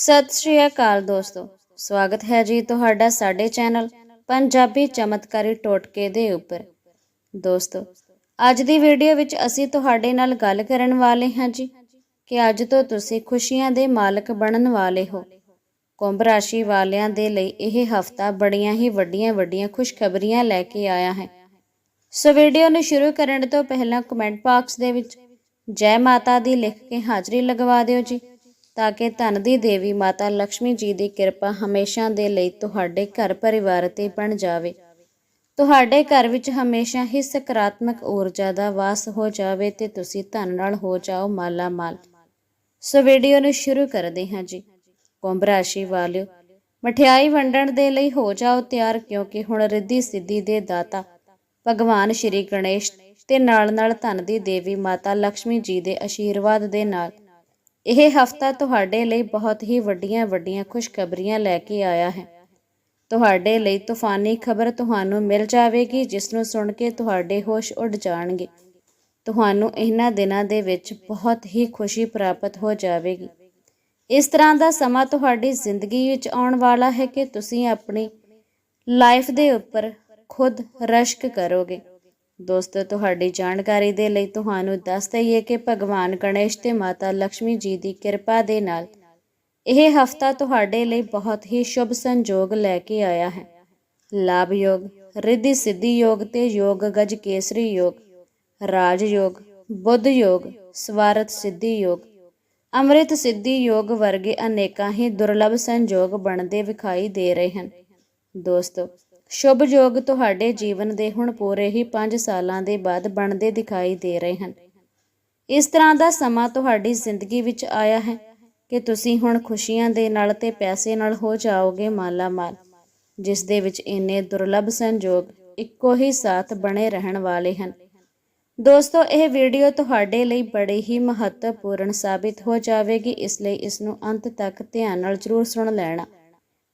ਸਤਿ ਸ਼੍ਰੀ ਅਕਾਲ ਦੋਸਤੋ। ਸਵਾਗਤ ਹੈ ਜੀ ਤੁਹਾਡਾ ਸਾਡੇ ਚੈਨਲ ਪੰਜਾਬੀ ਚਮਤਕਾਰੀ ਟੋਟਕੇ ਦੇ ਉੱਪਰ। ਦੋਸਤੋ, ਅੱਜ ਦੀ ਵੀਡੀਓ ਵਿੱਚ ਅਸੀਂ ਤੁਹਾਡੇ ਨਾਲ ਗੱਲ ਕਰਨ ਵਾਲੇ ਹਾਂ ਜੀ ਕਿ ਅੱਜ ਤੋਂ ਤੁਸੀਂ ਖੁਸ਼ੀਆਂ ਦੇ ਮਾਲਕ ਬਣਨ ਵਾਲੇ ਹੋ। ਕੁੰਭ ਰਾਸ਼ੀ ਵਾਲਿਆਂ ਦੇ ਲਈ ਇਹ ਹਫਤਾ ਬੜੀਆਂ ਹੀ ਵੱਡੀਆਂ ਵੱਡੀਆਂ ਖੁਸ਼ਖਬਰੀਆਂ ਲੈ ਕੇ ਆਇਆ ਹੈ। ਸੋ ਵੀਡੀਓ ਨੂੰ ਸ਼ੁਰੂ ਕਰਨ ਤੋਂ ਪਹਿਲਾਂ ਕਮੈਂਟ ਬਾਕਸ ਦੇ ਵਿੱਚ ਜੈ ਮਾਤਾ ਦੀ ਲਿਖ ਕੇ ਹਾਜ਼ਰੀ ਲਗਵਾ ਦਿਓ ਜੀ। ਤਾਂ ਕਿ ਧਨ ਦੀ ਦੇਵੀ ਮਾਤਾ ਲక్ష్ਮੀ ਜੀ ਦੀ ਕਿਰਪਾ ਹਮੇਸ਼ਾ ਦੇ ਲਈ ਤੁਹਾਡੇ ਘਰ ਪਰਿਵਾਰ ਤੇ ਬਣ ਜਾਵੇ। ਤੁਹਾਡੇ ਘਰ ਵਿੱਚ ਹਮੇਸ਼ਾ ਹੀ ਸਕਾਰਾਤਮਕ ਊਰਜਾ ਦਾ ਵਾਸ ਹੋ ਜਾਵੇ ਤੇ ਤੁਸੀਂ ਧਨ ਨਾਲ ਹੋ ਜਾਓ ਮਾਲਾ ਮਾਲ ਸੋ ਵੀਡੀਓ ਨੂੰ ਸ਼ੁਰੂ ਕਰਦੇ ਹਾਂ ਜੀ। ਕੁੰਭ ਰਾਸ਼ੀ ਵਾਲਿਓ, ਮਠਿਆਈ ਵੰਡਣ ਦੇ ਲਈ ਹੋ ਜਾਓ ਤਿਆਰ ਕਿਉਂਕਿ ਹੁਣ ਰਿੱਧੀ ਸਿੱਧੀ ਦੇ ਦਾਤਾ। ਭਗਵਾਨ ਸ਼੍ਰੀ ਗਣੇਸ਼ ਤੇ ਨਾਲ ਨਾਲ ਧਨ ਦੀ ਦੇਵੀ ਮਾਤਾ ਲక్ష్ਮੀ ਜੀ ਦੇ ਆਸ਼ੀਰਵਾਦ ਦੇ ਨਾਲ ਇਹ ਹਫਤਾ ਤੁਹਾਡੇ ਲਈ ਬਹੁਤ ਹੀ ਵੱਡੀਆਂ ਵੱਡੀਆਂ ਖੁਸ਼ਖਬਰੀਆਂ ਲੈ ਕੇ ਆਇਆ ਹੈ। ਤੁਹਾਡੇ ਲਈ ਤੂਫਾਨੀ ਖਬਰ ਤੁਹਾਨੂੰ ਮਿਲ ਜਾਵੇਗੀ, ਜਿਸ ਨੂੰ ਸੁਣ ਕੇ ਤੁਹਾਡੇ ਹੋਸ਼ ਉੱਡ ਜਾਣਗੇ। ਤੁਹਾਨੂੰ ਇਹਨਾਂ ਦਿਨਾਂ ਦੇ ਵਿੱਚ ਬਹੁਤ ਹੀ ਖੁਸ਼ੀ ਪ੍ਰਾਪਤ ਹੋ ਜਾਵੇਗੀ। ਇਸ ਤਰ੍ਹਾਂ ਦਾ ਸਮਾਂ ਤੁਹਾਡੀ ਜ਼ਿੰਦਗੀ ਵਿੱਚ ਆਉਣ ਵਾਲਾ ਹੈ ਕਿ ਤੁਸੀਂ ਆਪਣੀ ਲਾਈਫ ਦੇ ਉੱਪਰ ਖੁਦ ਰਸ਼ਕ ਕਰੋਗੇ। ਦੋਸਤੋ, ਤੁਹਾਡੀ ਜਾਣਕਾਰੀ ਦੇ ਲਈ ਤੁਹਾਨੂੰ ਦੱਸ ਦਈਏ ਕਿ ਭਗਵਾਨ ਗਣੇਸ਼ ਤੇ ਮਾਤਾ ਲక్ష్ਮੀ ਜੀ ਦੀ ਕਿਰਪਾ ਦੇ ਨਾਲ ਇਹ ਹਫਤਾ ਤੁਹਾਡੇ ਲਈ ਬਹੁਤ ਹੀ ਸ਼ੁਭ ਸੰਜੋਗ ਲੈ ਕੇ ਆਇਆ ਹੈ। ਲਾਭ ਯੋਗ, ਰਿੱਧੀ ਸਿੱਧੀ ਯੋਗ ਤੇ ਯੋਗ ਗਜ ਕੇਸਰੀ ਯੋਗ, ਰਾਜ ਯੋਗ, ਬੁੱਧ ਯੋਗ, ਸਵਾਰਥ ਸਿੱਧੀ ਯੋਗ, ਅੰਮ੍ਰਿਤ ਸਿੱਧੀ ਯੋਗ ਵਰਗੇ ਅਨੇਕਾਂ ਹੀ ਦੁਰਲੱਭ ਸੰਜੋਗ ਬਣਦੇ ਵਿਖਾਈ ਦੇ ਰਹੇ ਹਨ। ਦੋਸਤੋ ਸ਼ੁਭ ਯੋਗ ਤੁਹਾਡੇ ਜੀਵਨ ਦੇ ਹੁਣ ਪੂਰੇ ਹੀ 5 ਸਾਲਾਂ ਦੇ ਬਾਅਦ ਬਣਦੇ ਦਿਖਾਈ ਦੇ ਰਹੇ ਹਨ। ਇਸ ਤਰ੍ਹਾਂ ਦਾ ਸਮਾਂ ਤੁਹਾਡੀ ਜ਼ਿੰਦਗੀ ਵਿੱਚ ਆਇਆ ਹੈ ਕਿ ਤੁਸੀਂ ਹੁਣ ਖੁਸ਼ੀਆਂ ਦੇ ਨਾਲ ਤੇ ਪੈਸੇ ਨਾਲ ਹੋ ਜਾਓਗੇ ਮਾਲਾ ਮਾਲ ਜਿਸ ਦੇ ਵਿੱਚ ਇੰਨੇ ਦੁਰਲੱਭ ਸੰਜੋਗ ਇੱਕੋ ਹੀ ਸਾਥ ਬਣੇ ਰਹਿਣ ਵਾਲੇ ਹਨ। ਦੋਸਤੋ, ਇਹ ਵੀਡੀਓ ਤੁਹਾਡੇ ਲਈ ਬੜੀ ਹੀ ਮਹੱਤਵਪੂਰਨ ਸਾਬਿਤ ਹੋ ਜਾਵੇਗੀ, ਇਸ ਲਈ ਇਸ ਨੂੰ ਅੰਤ ਤੱਕ ਧਿਆਨ ਨਾਲ ਜ਼ਰੂਰ ਸੁਣ ਲੈਣਾ।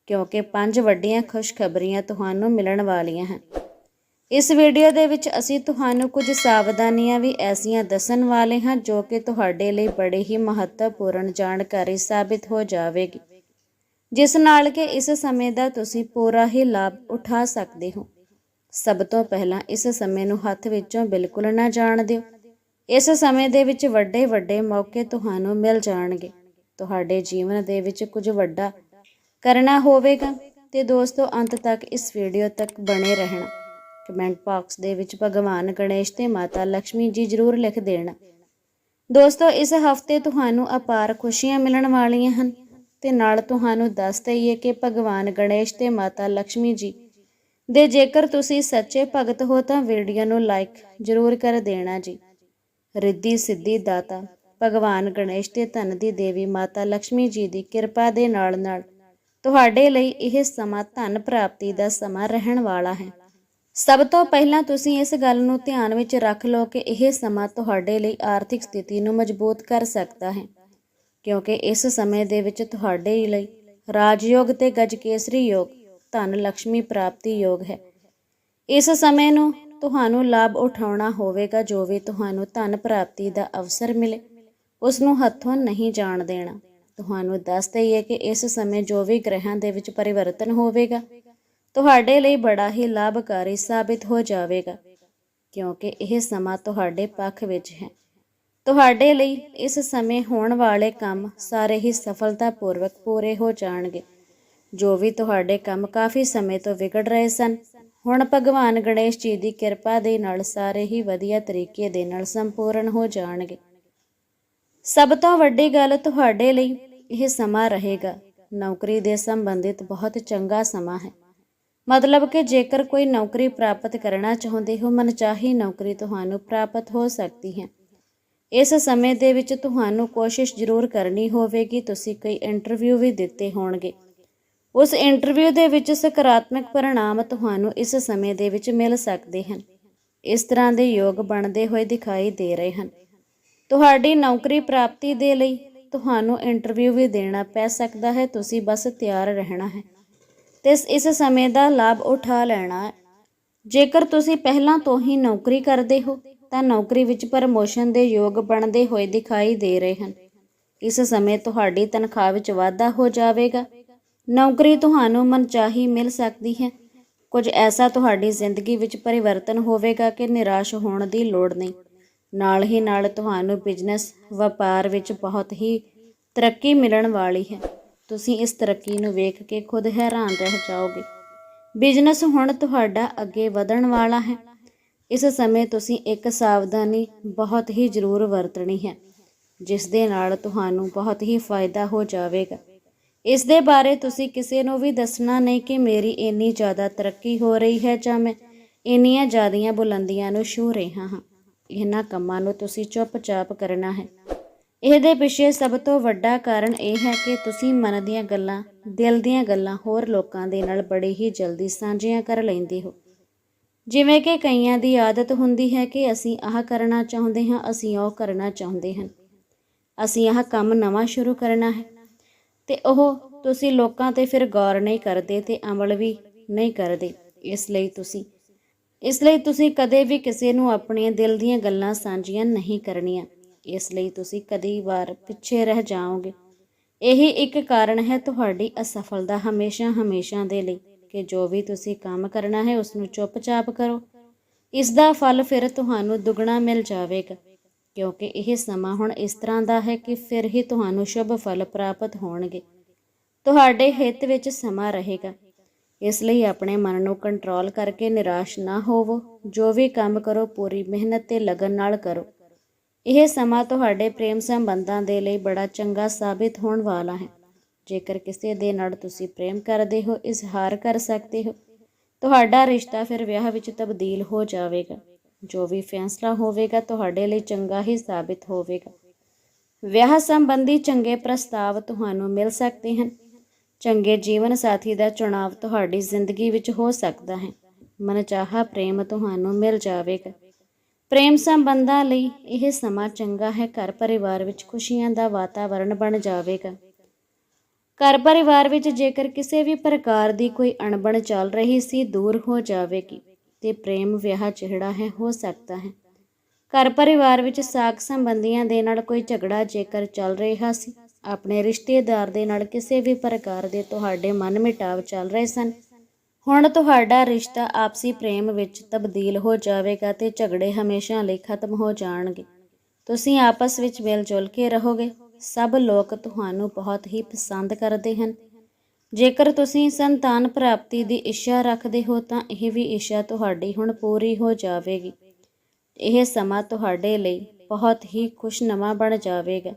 ਕਿਉਂਕਿ ਪੰਜ ਵੱਡੀਆਂ ਖੁਸ਼ਖਬਰੀਆਂ ਤੁਹਾਨੂੰ ਮਿਲਣ ਵਾਲੀਆਂ ਹਨ। ਇਸ ਵੀਡੀਓ ਦੇ ਵਿੱਚ ਅਸੀਂ ਤੁਹਾਨੂੰ ਕੁਝ ਸਾਵਧਾਨੀਆਂ ਵੀ ਐਸੀਆਂ ਦੱਸਣ ਵਾਲੇ ਹਾਂ ਜੋ ਕਿ ਤੁਹਾਡੇ ਲਈ ਬੜੀ ਹੀ ਮਹੱਤਵਪੂਰਨ ਜਾਣਕਾਰੀ ਸਾਬਿਤ ਹੋ ਜਾਵੇਗੀ, ਜਿਸ ਨਾਲ ਕਿ ਇਸ ਸਮੇਂ ਦਾ ਤੁਸੀਂ ਪੂਰਾ ਹੀ ਲਾਭ ਉਠਾ ਸਕਦੇ ਹੋ। ਸਭ ਤੋਂ ਪਹਿਲਾਂ ਇਸ ਸਮੇਂ ਨੂੰ ਹੱਥ ਵਿੱਚੋਂ ਬਿਲਕੁਲ ਨਾ ਜਾਣ ਦਿਓ। ਇਸ ਸਮੇਂ ਦੇ ਵਿੱਚ ਵੱਡੇ ਵੱਡੇ ਮੌਕੇ ਤੁਹਾਨੂੰ ਮਿਲ ਜਾਣਗੇ। ਤੁਹਾਡੇ ਜੀਵਨ ਦੇ ਵਿੱਚ ਕੁਝ ਵੱਡਾ ਕਰਨਾ ਹੋਵੇਗਾ ਤੇ ਦੋਸਤੋ, ਅੰਤ ਤੱਕ ਇਸ ਵੀਡੀਓ ਤੱਕ ਬਣੇ ਰਹਿਣਾ। ਕਮੈਂਟ ਬਾਕਸ ਦੇ ਵਿੱਚ ਭਗਵਾਨ ਗਣੇਸ਼ ਤੇ ਮਾਤਾ ਲక్ష్ਮੀ ਜੀ ਜ਼ਰੂਰ ਲਿਖ ਦੇਣਾ। ਦੋਸਤੋ, ਇਸ ਹਫ਼ਤੇ ਤੁਹਾਨੂੰ ਅਪਾਰ ਖੁਸ਼ੀਆਂ ਮਿਲਣ ਵਾਲੀਆਂ ਹਨ ਤੇ ਨਾਲ ਤੁਹਾਨੂੰ ਦੱਸ ਦਈਏ ਕਿ ਭਗਵਾਨ ਗਣੇਸ਼ ਤੇ ਮਾਤਾ ਲక్ష్ਮੀ ਜੀ ਦੇ ਜੇਕਰ ਤੁਸੀਂ ਸੱਚੇ ਭਗਤ ਹੋ ਤਾਂ ਵੀਡੀਓ ਨੂੰ ਲਾਈਕ ਜ਼ਰੂਰ ਕਰ ਦੇਣਾ ਜੀ। ਰਿੱਧੀ ਸਿੱਧੀ ਦਾਤਾ, ਭਗਵਾਨ ਗਣੇਸ਼ ਤੇ ਧਨ ਦੀ ਦੇਵੀ ਮਾਤਾ ਲక్ష్ਮੀ ਜੀ ਦੀ ਕਿਰਪਾ ਦੇ ਨਾਲ ਨਾਲ ਤੁਹਾਡੇ ਲਈ ਇਹ ਸਮਾਂ ਧਨ ਪ੍ਰਾਪਤੀ ਦਾ ਸਮਾਂ ਰਹਿਣ ਵਾਲਾ ਹੈ। ਸਭ ਤੋਂ ਪਹਿਲਾਂ ਤੁਸੀਂ ਇਸ ਗੱਲ ਨੂੰ ਧਿਆਨ ਵਿੱਚ ਰੱਖ ਲਓ ਕਿ ਇਹ ਸਮਾਂ ਤੁਹਾਡੇ ਲਈ ਆਰਥਿਕ ਸਥਿਤੀ ਨੂੰ ਮਜ਼ਬੂਤ ਕਰ ਸਕਦਾ ਹੈ, ਕਿਉਂਕਿ ਇਸ ਸਮੇਂ ਦੇ ਵਿੱਚ ਤੁਹਾਡੇ ਲਈ ਰਾਜਯੋਗ ਤੇ ਗਜਕੇਸਰੀ ਯੋਗ, ਧਨ ਲక్ష్ਮੀ ਪ੍ਰਾਪਤੀ ਯੋਗ ਹੈ। ਇਸ ਸਮੇਂ ਨੂੰ ਤੁਹਾਨੂੰ ਲਾਭ ਉਠਾਉਣਾ ਹੋਵੇਗਾ ਜੋ ਵੀ ਤੁਹਾਨੂੰ ਧਨ ਪ੍ਰਾਪਤੀ ਦਾ ਅਵਸਰ ਮਿਲੇ ਉਸ ਨੂੰ ਹੱਥੋਂ ਨਹੀਂ ਜਾਣ ਦੇਣਾ। ਤੁਹਾਨੂੰ ਦੱਸ ਦਈਏ ਕਿ ਇਸ ਸਮੇਂ ਜੋ ਵੀ ਗ੍ਰਹਿਾਂ ਦੇ ਵਿੱਚ ਪਰਿਵਰਤਨ ਹੋਵੇਗਾ, ਤੁਹਾਡੇ ਲਈ ਬੜਾ ਹੀ ਲਾਭਕਾਰੀ ਸਾਬਿਤ ਹੋ ਜਾਵੇਗਾ, ਕਿਉਂਕਿ ਇਹ ਸਮਾਂ ਤੁਹਾਡੇ ਪੱਖ ਵਿੱਚ ਹੈ। ਤੁਹਾਡੇ ਲਈ ਇਸ ਸਮੇਂ ਹੋਣ ਵਾਲੇ ਕੰਮ ਸਾਰੇ ਹੀ ਸਫਲਤਾਪੂਰਵਕ ਪੂਰੇ ਹੋ ਜਾਣਗੇ। ਜੋ ਵੀ ਤੁਹਾਡੇ ਕੰਮ ਕਾਫੀ ਸਮੇਂ ਤੋਂ ਵਿਗੜ ਰਹੇ ਸਨ, ਹੁਣ ਭਗਵਾਨ ਗਣੇਸ਼ ਜੀ ਦੀ ਕਿਰਪਾ ਦੇ ਨਾਲ ਸਾਰੇ ਹੀ ਵਧੀਆ ਤਰੀਕੇ ਦੇ ਨਾਲ ਸੰਪੂਰਨ ਹੋ ਜਾਣਗੇ। ਸਭ ਤੋਂ ਵੱਡੀ ਗੱਲ ਤੁਹਾਡੇ ਲਈ ਇਹ ਸਮਾਂ ਰਹੇਗਾ। ਨੌਕਰੀ ਦੇ ਸੰਬੰਧਿਤ ਬਹੁਤ ਚੰਗਾ ਸਮਾਂ ਹੈ। ਮਤਲਬ ਕਿ ਜੇਕਰ ਕੋਈ ਨੌਕਰੀ ਪ੍ਰਾਪਤ ਕਰਨਾ ਚਾਹੁੰਦੇ ਹੋ, ਮਨਚਾਹੀ ਨੌਕਰੀ ਤੁਹਾਨੂੰ ਪ੍ਰਾਪਤ ਹੋ ਸਕਦੀ ਹੈ। ਇਸ ਸਮੇਂ ਦੇ ਵਿੱਚ ਤੁਹਾਨੂੰ ਕੋਸ਼ਿਸ਼ ਜ਼ਰੂਰ ਕਰਨੀ ਹੋਵੇਗੀ, ਤੁਸੀਂ ਕਈ ਇੰਟਰਵਿਊ ਵੀ ਦਿੱਤੇ ਹੋਣਗੇ। ਉਸ ਇੰਟਰਵਿਊ ਦੇ ਵਿੱਚ ਸਕਾਰਾਤਮਕ ਪਰਿਣਾਮ ਤੁਹਾਨੂੰ ਇਸ ਸਮੇਂ ਦੇ ਵਿੱਚ ਮਿਲ ਸਕਦੇ ਹਨ। ਇਸ ਤਰ੍ਹਾਂ ਦੇ ਯੋਗ ਬਣਦੇ ਹੋਏ ਦਿਖਾਈ ਦੇ ਰਹੇ ਹਨ। ਤੁਹਾਡੀ ਨੌਕਰੀ ਪ੍ਰਾਪਤੀ ਦੇ ਲਈ ਤੁਹਾਨੂੰ ਇੰਟਰਵਿਊ ਵੀ ਦੇਣਾ ਪੈ ਸਕਦਾ ਹੈ, ਤੁਸੀਂ ਬਸ ਤਿਆਰ ਰਹਿਣਾ ਹੈ। ਤੇ ਇਸ ਸਮੇਂ ਦਾ ਲਾਭ ਉਠਾ ਲੈਣਾ ਜੇਕਰ ਤੁਸੀਂ ਪਹਿਲਾਂ ਤੋਂ ਹੀ ਨੌਕਰੀ ਕਰਦੇ ਹੋ, ਤਾਂ ਨੌਕਰੀ ਵਿੱਚ ਪ੍ਰਮੋਸ਼ਨ ਦੇ ਯੋਗ ਬਣਦੇ ਹੋਏ ਦਿਖਾਈ ਦੇ ਰਹੇ ਹਨ। ਇਸ ਸਮੇਂ ਤੁਹਾਡੀ ਤਨਖਾਹ ਵਿੱਚ ਵਾਧਾ ਹੋ ਜਾਵੇਗਾ। ਨੌਕਰੀ ਤੁਹਾਨੂੰ ਮਨਚਾਹੀ ਮਿਲ ਸਕਦੀ ਹੈ। ਕੁਝ ਐਸਾ ਤੁਹਾਡੀ ਜ਼ਿੰਦਗੀ ਵਿੱਚ ਪਰਿਵਰਤਨ ਹੋਵੇਗਾ ਕਿ ਨਿਰਾਸ਼ ਹੋਣ ਦੀ ਲੋੜ ਨਹੀਂ। ਨਾਲ ਹੀ ਨਾਲ ਤੁਹਾਨੂੰ ਬਿਜ਼ਨਸ ਵਪਾਰ ਵਿੱਚ ਬਹੁਤ ਹੀ ਤਰੱਕੀ ਮਿਲਣ ਵਾਲੀ ਹੈ। ਤੁਸੀਂ ਇਸ ਤਰੱਕੀ ਨੂੰ ਵੇਖ ਕੇ ਖੁਦ ਹੈਰਾਨ ਰਹਿ ਜਾਓਗੇ। ਬਿਜ਼ਨਸ ਹੁਣ ਤੁਹਾਡਾ ਅੱਗੇ ਵਧਣ ਵਾਲਾ ਹੈ। ਇਸ ਸਮੇਂ ਤੁਸੀਂ ਇੱਕ ਸਾਵਧਾਨੀ ਬਹੁਤ ਹੀ ਜ਼ਰੂਰ ਵਰਤਣੀ ਹੈ, ਜਿਸ ਦੇ ਨਾਲ ਤੁਹਾਨੂੰ ਬਹੁਤ ਹੀ ਫਾਇਦਾ ਹੋ ਜਾਵੇਗਾ। ਇਸ ਦੇ ਬਾਰੇ ਤੁਸੀਂ ਕਿਸੇ ਨੂੰ ਵੀ ਦੱਸਣਾ ਨਹੀਂ ਕਿ ਮੇਰੀ ਇੰਨੀ ਜ਼ਿਆਦਾ ਤਰੱਕੀ ਹੋ ਰਹੀ ਹੈ ਜਾਂ ਮੈਂ ਇੰਨੀਆਂ ਜ਼ਿਆਦੀਆਂ ਬੁਲੰਦੀਆਂ ਨੂੰ ਛੂ ਰਿਹਾ ਹਾਂ। ਇਹਨਾਂ ਕੰਮਾਂ ਨੂੰ ਤੁਸੀਂ ਚੁੱਪਚਾਪ ਕਰਨਾ ਹੈ। ਇਹਦੇ ਪਿੱਛੇ ਸਭ ਤੋਂ ਵੱਡਾ ਕਾਰਨ ਇਹ ਹੈ ਕਿ ਤੁਸੀਂ ਮਨ ਦੀਆਂ ਗੱਲਾਂ, ਦਿਲ ਦੀਆਂ ਗੱਲਾਂ ਹੋਰ ਲੋਕਾਂ ਦੇ ਨਾਲ ਬੜੀ ਹੀ ਜਲਦੀ ਸਾਂਝੀਆਂ ਕਰ ਲੈਂਦੇ ਹੋ। ਜਿਵੇਂ ਕਿ ਕਈਆਂ ਦੀ ਆਦਤ ਹੁੰਦੀ ਹੈ ਕਿ ਅਸੀਂ ਆਹ ਕਰਨਾ ਚਾਹੁੰਦੇ ਹਾਂ, ਅਸੀਂ ਉਹ ਕਰਨਾ ਚਾਹੁੰਦੇ ਹਾਂ ਅਸੀਂ ਆਹ ਕੰਮ ਨਵਾਂ ਸ਼ੁਰੂ ਕਰਨਾ ਹੈ। ਤੇ ਉਹ ਤੁਸੀਂ ਲੋਕਾਂ ਤੇ ਫਿਰ ਗੌਰ ਨਹੀਂ ਕਰਦੇ ਤੇ ਅਮਲ ਵੀ ਨਹੀਂ ਕਰਦੇ। ਇਸ ਲਈ ਤੁਸੀਂ ਇਸ ਲਈ ਤੁਸੀਂ ਕਦੇ ਵੀ ਕਿਸੇ ਨੂੰ ਆਪਣੀਆਂ ਦਿਲ ਦੀਆਂ ਗੱਲਾਂ ਸਾਂਝੀਆਂ ਨਹੀਂ ਕਰਨੀਆਂ। ਇਸ ਲਈ ਤੁਸੀਂ ਕਦੀ ਵਾਰ ਪਿੱਛੇ ਰਹਿ ਜਾਓਗੇ। ਇਹੀ ਇੱਕ ਕਾਰਨ ਹੈ ਤੁਹਾਡੀ ਅਸਫਲਤਾ ਹਮੇਸ਼ਾ ਹਮੇਸ਼ਾ ਦੇ ਲਈ ਕਿ ਜੋ ਵੀ ਤੁਸੀਂ ਕੰਮ ਕਰਨਾ ਹੈ ਉਸ ਨੂੰ ਚੁੱਪਚਾਪ ਕਰੋ। ਇਸ ਦਾ ਫਲ ਫਿਰ ਤੁਹਾਨੂੰ ਦੁੱਗਣਾ ਮਿਲ ਜਾਵੇਗਾ, ਕਿਉਂਕਿ ਇਹ ਸਮਾਂ ਹੁਣ ਇਸ ਤਰ੍ਹਾਂ ਦਾ ਹੈ ਕਿ ਫਿਰ ਹੀ ਤੁਹਾਨੂੰ ਸ਼ੁਭ ਫਲ ਪ੍ਰਾਪਤ ਹੋਣਗੇ। ਤੁਹਾਡੇ ਹਿੱਤ ਵਿੱਚ ਸਮਾਂ ਰਹੇਗਾ। ਇਸ ਲਈ ਆਪਣੇ ਮਨ ਨੂੰ ਕੰਟਰੋਲ ਕਰਕੇ ਨਿਰਾਸ਼ ਨਾ ਹੋਵੋ। ਜੋ ਵੀ ਕੰਮ ਕਰੋ, ਪੂਰੀ ਮਿਹਨਤ ਤੇ ਲਗਨ ਨਾਲ ਕਰੋ। ਇਹ ਸਮਾਂ ਤੁਹਾਡੇ ਪ੍ਰੇਮ ਸੰਬੰਧਾਂ ਦੇ ਲਈ ਬੜਾ ਚੰਗਾ ਸਾਬਿਤ ਹੋਣ ਵਾਲਾ ਹੈ। ਜੇਕਰ ਕਿਸੇ ਦੇ ਨਾਲ ਤੁਸੀਂ ਪ੍ਰੇਮ ਕਰਦੇ ਹੋ, ਇਜ਼ਹਾਰ ਕਰ ਸਕਦੇ ਹੋ, ਤੁਹਾਡਾ ਰਿਸ਼ਤਾ ਫਿਰ ਵਿਆਹ ਵਿੱਚ ਤਬਦੀਲ ਹੋ ਜਾਵੇਗਾ। ਜੋ ਵੀ ਫੈਸਲਾ ਹੋਵੇਗਾ, ਤੁਹਾਡੇ ਲਈ ਚੰਗਾ ਹੀ ਸਾਬਿਤ ਹੋਵੇਗਾ। ਵਿਆਹ ਸੰਬੰਧੀ ਚੰਗੇ ਪ੍ਰਸਤਾਵ ਤੁਹਾਨੂੰ ਮਿਲ ਸਕਦੇ ਹਨ। ਚੰਗੇ ਜੀਵਨ ਸਾਥੀ ਦਾ ਚੁਣਾਵ ਤੁਹਾਡੀ ਜ਼ਿੰਦਗੀ ਵਿੱਚ ਹੋ ਸਕਦਾ ਹੈ। ਮਨਚਾਹਾ ਪ੍ਰੇਮ ਤੁਹਾਨੂੰ ਮਿਲ ਜਾਵੇਗਾ। ਪ੍ਰੇਮ ਸੰਬੰਧਾਂ ਲਈ ਇਹ ਸਮਾਂ ਚੰਗਾ ਹੈ। ਘਰ ਪਰਿਵਾਰ ਵਿੱਚ ਖੁਸ਼ੀਆਂ ਦਾ ਵਾਤਾਵਰਣ ਬਣ ਜਾਵੇਗਾ। ਘਰ ਪਰਿਵਾਰ ਵਿੱਚ ਜੇਕਰ ਕਿਸੇ ਵੀ ਪ੍ਰਕਾਰ ਦੀ ਕੋਈ ਅਣਬਣ ਚੱਲ ਰਹੀ ਸੀ, ਦੂਰ ਹੋ ਜਾਵੇਗੀ ਤੇ ਪ੍ਰੇਮ ਵਿਆਹ ਜਿਹੜਾ ਹੈ, ਹੋ ਸਕਦਾ ਹੈ। ਘਰ ਪਰਿਵਾਰ ਵਿੱਚ ਸਾਕ ਸੰਬੰਧੀਆਂ ਦੇ ਨਾਲ ਕੋਈ ਝਗੜਾ ਜੇਕਰ ਚੱਲ ਰਿਹਾ ਸੀ ਆਪਣੇ ਰਿਸ਼ਤੇਦਾਰ ਦੇ ਨਾਲ ਕਿਸੇ ਵੀ ਪ੍ਰਕਾਰ ਦੇ ਤੁਹਾਡੇ ਮਨ ਮਿਟਾਵ ਚੱਲ ਰਹੇ ਸਨ। ਹੁਣ ਤੁਹਾਡਾ ਰਿਸ਼ਤਾ ਆਪਸੀ ਪ੍ਰੇਮ ਵਿੱਚ ਤਬਦੀਲ ਹੋ ਜਾਵੇਗਾ ਤੇ ਝਗੜੇ ਹਮੇਸ਼ਾ ਲਈ ਖਤਮ ਹੋ ਜਾਣਗੇ। ਤੁਸੀਂ ਆਪਸ ਵਿੱਚ ਮਿਲ ਜੁਲ ਕੇ ਰਹੋਗੇ। ਸਭ ਲੋਕ ਤੁਹਾਨੂੰ ਬਹੁਤ ਹੀ ਪਸੰਦ ਕਰਦੇ ਹਨ। ਜੇਕਰ ਤੁਸੀਂ ਸੰਤਾਨ ਪ੍ਰਾਪਤੀ ਦੀ ਇੱਛਾ ਰੱਖਦੇ ਹੋ ਤਾਂ ਇਹ ਵੀ ਇੱਛਾ ਤੁਹਾਡੀ ਹੁਣ ਪੂਰੀ ਹੋ ਜਾਵੇਗੀ। ਇਹ ਸਮਾਂ ਤੁਹਾਡੇ ਲਈ ਬਹੁਤ ਹੀ ਖੁਸ਼ਨਮਾ ਬਣ ਜਾਵੇਗਾ।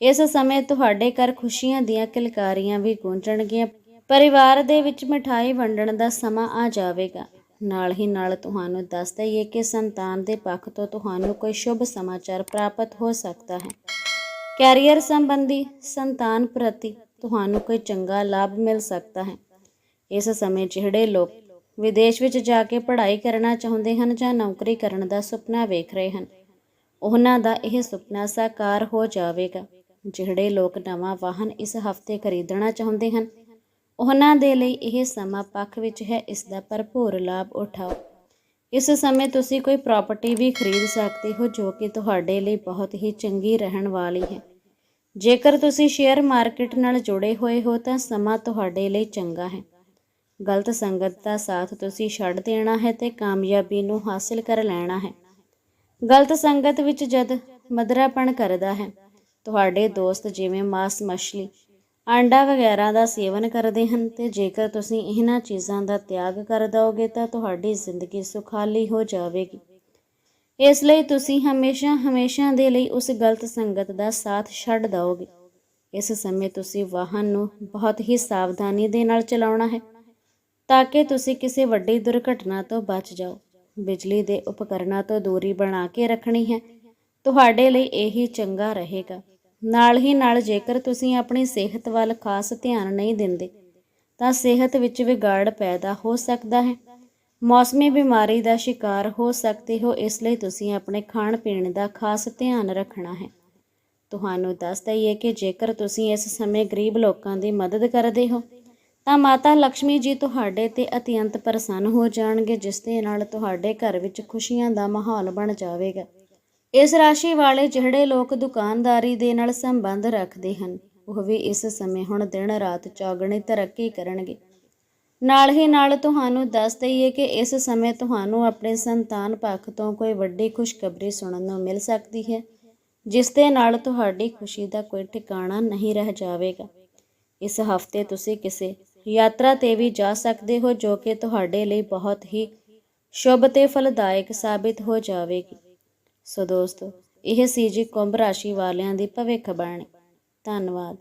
ਇਸ ਸਮੇਂ ਤੁਹਾਡੇ ਘਰ ਖੁਸ਼ੀਆਂ ਦੀਆਂ ਕਿਲਕਾਰੀਆਂ ਵੀ ਗੂੰਜਣਗੀਆਂ। ਪਰਿਵਾਰ ਦੇ ਵਿੱਚ ਮਠਾਈ ਵੰਡਣ ਦਾ ਸਮਾਂ ਆ ਜਾਵੇਗਾ। ਨਾਲ ਹੀ ਨਾਲ ਤੁਹਾਨੂੰ ਦੱਸ ਦਈਏ ਕਿ ਸੰਤਾਨ ਦੇ ਪੱਖ ਤੋਂ ਤੁਹਾਨੂੰ ਕੋਈ ਸ਼ੁਭ ਸਮਾਚਾਰ ਪ੍ਰਾਪਤ ਹੋ ਸਕਦਾ ਹੈ। ਕੈਰੀਅਰ ਸੰਬੰਧੀ ਸੰਤਾਨ ਪ੍ਰਤੀ ਤੁਹਾਨੂੰ ਕੋਈ ਚੰਗਾ ਲਾਭ ਮਿਲ ਸਕਦਾ ਹੈ। ਇਸ ਸਮੇਂ ਜਿਹੜੇ ਲੋਕ ਵਿਦੇਸ਼ ਵਿੱਚ ਜਾ ਕੇ ਪੜ੍ਹਾਈ ਕਰਨਾ ਚਾਹੁੰਦੇ ਹਨ ਜਾਂ ਨੌਕਰੀ ਕਰਨ ਦਾ ਸੁਪਨਾ ਵੇਖ ਰਹੇ ਹਨ, ਉਹਨਾਂ ਦਾ ਇਹ ਸੁਪਨਾ ਸਾਕਾਰ ਹੋ ਜਾਵੇਗਾ। ਜਿਹੜੇ ਲੋਕ ਨਵਾਂ ਵਾਹਨ ਇਸ ਹਫ਼ਤੇ ਖਰੀਦਣਾ ਚਾਹੁੰਦੇ ਹਨ, ਉਹਨਾਂ ਦੇ ਲਈ ਇਹ ਸਮਾਂ ਪੱਖ ਵਿੱਚ ਹੈ, ਇਸ ਦਾ ਭਰਪੂਰ ਲਾਭ ਉਠਾਓ। ਇਸ ਸਮੇਂ ਤੁਸੀਂ ਕੋਈ ਪ੍ਰਾਪਰਟੀ ਵੀ ਖਰੀਦ ਸਕਦੇ ਹੋ, ਜੋ ਕਿ ਤੁਹਾਡੇ ਲਈ ਬਹੁਤ ਹੀ ਚੰਗੀ ਰਹਿਣ ਵਾਲੀ ਹੈ। ਜੇਕਰ ਤੁਸੀਂ ਸ਼ੇਅਰ ਮਾਰਕੀਟ ਨਾਲ ਜੁੜੇ ਹੋਏ ਹੋ, ਤਾਂ ਸਮਾਂ ਤੁਹਾਡੇ ਲਈ ਚੰਗਾ ਹੈ। ਗਲਤ ਸੰਗਤ ਦਾ ਸਾਥ ਤੁਸੀਂ ਛੱਡ ਦੇਣਾ ਹੈ ਤੇ ਕਾਮਯਾਬੀ ਨੂੰ ਹਾਸਿਲ ਕਰ ਲੈਣਾ ਹੈ। ਗਲਤ ਸੰਗਤ ਵਿੱਚ ਜਦ ਮਦਰਾਪਣ ਕਰਦਾ ਹੈ ਤੁਹਾਡੇ ਦੋਸਤ ਜਿਵੇਂ ਮਾਸ ਮਛਲੀ, ਆਂਡਾ ਵਗੈਰਾ ਦਾ ਸੇਵਨ ਕਰਦੇ ਹਨ ਤੇ ਜੇਕਰ ਤੁਸੀਂ ਇਹਨਾਂ ਚੀਜ਼ਾਂ ਦਾ ਤਿਆਗ ਕਰ ਦਿਓਗੇ ਤਾਂ ਤੁਹਾਡੀ ਜ਼ਿੰਦਗੀ ਸੁਖਾਲੀ ਹੋ ਜਾਵੇਗੀ। ਇਸ ਲਈ ਤੁਸੀਂ ਹਮੇਸ਼ਾ ਹਮੇਸ਼ਾ ਦੇ ਲਈ ਉਸ ਗਲਤ ਸੰਗਤ ਦਾ ਸਾਥ ਛੱਡ ਦਿਓਗੇ ਇਸ ਸਮੇਂ ਤੁਸੀਂ ਵਾਹਨ ਨੂੰ ਬਹੁਤ ਹੀ ਸਾਵਧਾਨੀ ਦੇ ਨਾਲ ਚਲਾਉਣਾ ਹੈ ਤਾਂ ਕਿ ਤੁਸੀਂ ਕਿਸੇ ਵੱਡੀ ਦੁਰਘਟਨਾ ਤੋਂ ਬਚ ਜਾਓ। ਬਿਜਲੀ ਦੇ ਉਪਕਰਨਾਂ ਤੋਂ ਦੂਰੀ ਬਣਾ ਕੇ ਰੱਖਣੀ ਹੈ। ਤੁਹਾਡੇ ਲਈ ਇਹੀ ਚੰਗਾ ਰਹੇਗਾ। ਨਾਲ ਹੀ ਨਾਲ ਜੇਕਰ ਤੁਸੀਂ ਆਪਣੀ ਸਿਹਤ ਵੱਲ ਖਾਸ ਧਿਆਨ ਨਹੀਂ ਦਿੰਦੇ, ਤਾਂ ਸਿਹਤ ਵਿੱਚ ਵਿਗਾੜ ਪੈਦਾ ਹੋ ਸਕਦਾ ਹੈ। ਮੌਸਮੀ ਬਿਮਾਰੀ ਦਾ ਸ਼ਿਕਾਰ ਹੋ ਸਕਦੇ ਹੋ, ਇਸ ਲਈ ਤੁਸੀਂ ਆਪਣੇ ਖਾਣ ਪੀਣ ਦਾ ਖਾਸ ਧਿਆਨ ਰੱਖਣਾ ਹੈ। ਤੁਹਾਨੂੰ ਦੱਸ ਦਈਏ ਕਿ ਜੇਕਰ ਤੁਸੀਂ ਇਸ ਸਮੇਂ ਗਰੀਬ ਲੋਕਾਂ ਦੀ ਮਦਦ ਕਰਦੇ ਹੋ, ਤਾਂ ਮਾਤਾ ਲక్ష్ਮੀ ਜੀ ਤੁਹਾਡੇ ਤੇ ਅਤਿਅੰਤ ਪ੍ਰਸੰਨ ਹੋ ਜਾਣਗੇ, ਜਿਸ ਦੇ ਨਾਲ ਤੁਹਾਡੇ ਘਰ ਵਿੱਚ ਖੁਸ਼ੀਆਂ ਦਾ ਮਾਹੌਲ ਬਣ ਜਾਵੇਗਾ। ਇਸ ਰਾਸ਼ੀ ਵਾਲੇ ਜਿਹੜੇ ਲੋਕ ਦੁਕਾਨਦਾਰੀ ਦੇ ਨਾਲ ਸੰਬੰਧ ਰੱਖਦੇ ਹਨ, ਉਹ ਵੀ ਇਸ ਸਮੇਂ ਹੁਣ ਦਿਨ ਰਾਤ ਚੌਗਣੀ ਤਰੱਕੀ ਕਰਨਗੇ। ਨਾਲ ਹੀ ਨਾਲ ਤੁਹਾਨੂੰ ਦੱਸ ਦਈਏ ਕਿ ਇਸ ਸਮੇਂ ਤੁਹਾਨੂੰ ਆਪਣੇ ਸੰਤਾਨ ਪੱਖ ਤੋਂ ਕੋਈ ਵੱਡੀ ਖੁਸ਼ਖਬਰੀ ਸੁਣਨ ਨੂੰ ਮਿਲ ਸਕਦੀ ਹੈ, ਜਿਸ ਦੇ ਨਾਲ ਤੁਹਾਡੀ ਖੁਸ਼ੀ ਦਾ ਕੋਈ ਠਿਕਾਣਾ ਨਹੀਂ ਰਹਿ ਜਾਵੇਗਾ। ਇਸ ਹਫ਼ਤੇ ਤੁਸੀਂ ਕਿਸੇ ਯਾਤਰਾ ਤੇ ਵੀ ਜਾ ਸਕਦੇ ਹੋ, ਜੋ ਕਿ ਤੁਹਾਡੇ ਲਈ ਬਹੁਤ ਹੀ ਸ਼ੁਭ ਤੇ ਫਲਦਾਇਕ ਸਾਬਿਤ ਹੋ ਜਾਵੇਗੀ। ਸੋ ਦੋਸਤੋ ਇਹ ਸੀ ਜੀ ਕੁੰਭ ਰਾਸ਼ੀ ਵਾਲਿਆਂ ਦੀ ਭਵਿੱਖਬਾਣੀ ਧੰਨਵਾਦ।